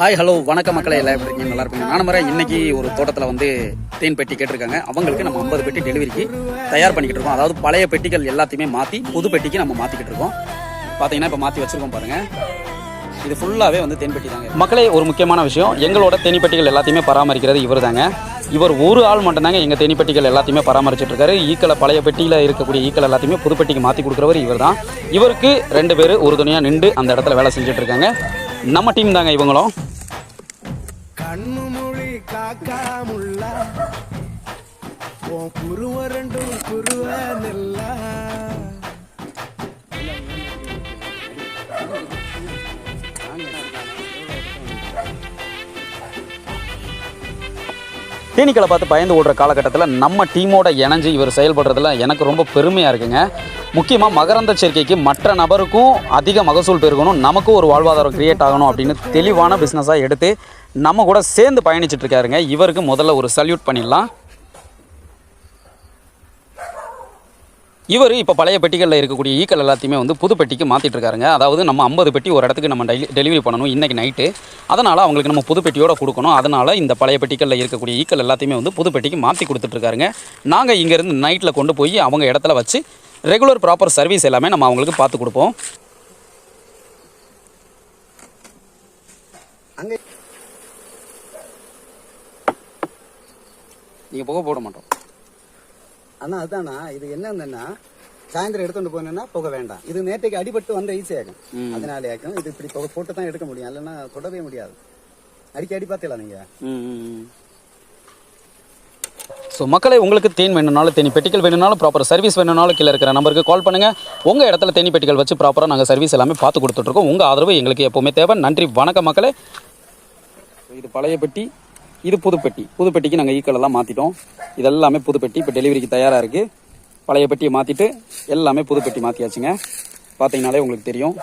Hi hello வணக்க மக்களை எல்லாம் எப்படி இருக்கீங்க நல்லா இருக்கும். நான் முறை இன்னைக்கு ஒரு தோட்டத்தில் வந்து தேன் பெட்டி கேட்டிருக்காங்க. அவங்களுக்கு நம்ம ஐம்பது பெட்டி டெலிவரிக்கு தயார் பண்ணிக்கிட்டு இருக்கோம். அதாவது பழைய பெட்டிகள் எல்லாத்தையுமே மாற்றி புது பெட்டிக்கு நம்ம மாற்றிக்கிட்டு இருக்கோம். பார்த்தீங்கன்னா இப்போ மாற்றி வச்சிருக்கோம் பாருங்க. இது ஃபுல்லாகவே வந்து தேன் பெட்டி தாங்க. மக்களே ஒரு முக்கியமான விஷயம். எங்களோட தேனிப்பெட்டிகள் எல்லாத்தையுமே பராமரிக்கிறது இவர் தாங்க இவர் ஒரு ஆள் மட்டும்தாங்க எங்கள் தேனிப்பெட்டிகள் எல்லாத்தையுமே பராமரிச்சுட்டு இருக்காரு ஈக்களை பழைய பெட்டியில் இருக்கக்கூடிய ஈக்கள் எல்லாத்தையுமே புது பெட்டிக்கு மாற்றி கொடுக்குறவர் இவர் தான் இவருக்கு ரெண்டு பேர் ஒரு துணியாக நின்று அந்த இடத்துல வேலை செஞ்சுட்டு இருக்காங்க நம்ம டீம் தாங்க இவங்களும். கண்ணு மொழி காக்காமுள்ள. உன் ரெண்டும் குருவ நெல்லா. தேனீக்களை பார்த்து பயந்து ஓடுற காலகட்டத்தில் நம்ம டீமோட இணைஞ்சு இவர் செயல்படுறதுல எனக்கு ரொம்ப பெருமையாக இருக்குங்க. முக்கியமாக மகரந்த சேர்க்கைக்கு மற்ற நபருக்கும் அதிக மகசூல் பெருகணும் நமக்கும் ஒரு வாழ்வாதாரம் கிரியேட் ஆகணும் அப்படின்னு தெளிவான பிஸ்னஸாக எடுத்து நம்ம கூட சேர்ந்து பயணிச்சுட்டு இருக்காருங்க. இவருக்கு முதல்ல ஒரு சல்யூட் பண்ணிடலாம். இவர் இப்போ பழைய பெட்டிகளில் இருக்கக்கூடிய ஈக்கள் எல்லாத்தையுமே வந்து புது பெட்டிக்கு மாற்றிட்டு இருக்காருங்க. அதாவது நம்ம ஐம்பது பெட்டி ஒரு இடத்துக்கு நம்ம டெலி டெலிவரி பண்ணணும் இன்றைக்கி நைட்டு. அதனால் அவங்களுக்கு நம்ம புது பெட்டியோட கொடுக்கணும். அதனால் இந்த பழைய பெட்டிகளில் இருக்கக்கூடிய ஈக்கள் எல்லாத்தையுமே வந்து புது பெட்டிக்கு மாற்றி கொடுத்துட்ருக்காருங்க நாங்கள் இங்கேருந்து நைட்டில் கொண்டு போய் அவங்க இடத்துல வச்சு ரெகுலர் ப்ராப்பர் சர்வீஸ் எல்லாமே நம்ம அவங்களுக்கு பார்த்து கொடுப்போம். நீங்கள் புகை போட மாட்டோம். அண்ணா அதுதானா இது என்னன்னா சாயந்தரம் எடுத்துட்டு போனேன்னா புகை வேண்டாம். இது நேற்றைக்கு அடிபட்டு வந்த ஈஸியாகும் அதனால ஆக்கும் இது இப்படி புகை போட்டு தான் எடுக்க முடியும். இல்லைன்னா தொடவே முடியாது. அடிக்க அடி பார்த்தீங்களா நீங்க. ஸோ மக்களை உங்களுக்கு தேன் வேணும்னாலும் தேனி பெட்டிகள் வேணும்னாலும் ப்ராப்பர் சர்வீஸ் வேணும்னாலும் கீழே இருக்கிற நம்பருக்கு கால் பண்ணுங்கள் உங்கள் இடத்துல தேனி பெட்டிகள் வச்சு ப்ராப்பராக நாங்கள் சர்வீஸ் எல்லாமே பார்த்து கொடுத்துட்ருக்கோம் உங்கள் ஆதரவு எங்களுக்கு எப்போவுமே தேவை. நன்றி வணக்கம் மக்களே. இது பழைய பெட்டி. இது புதுப்பெட்டி. புதுப்பெட்டிக்கு நாங்கள் ஈக்கள் மாற்றிட்டோம் இதெல்லாமே புதுப்பெட்டி. இப்போ டெலிவரிக்கு தயாராக இருக்குது பழைய பெட்டியை மாற்றிட்டு எல்லாமே புதுப்பெட்டி மாற்றியாச்சுங்க பார்த்தீங்கனாலே உங்களுக்கு தெரியும்.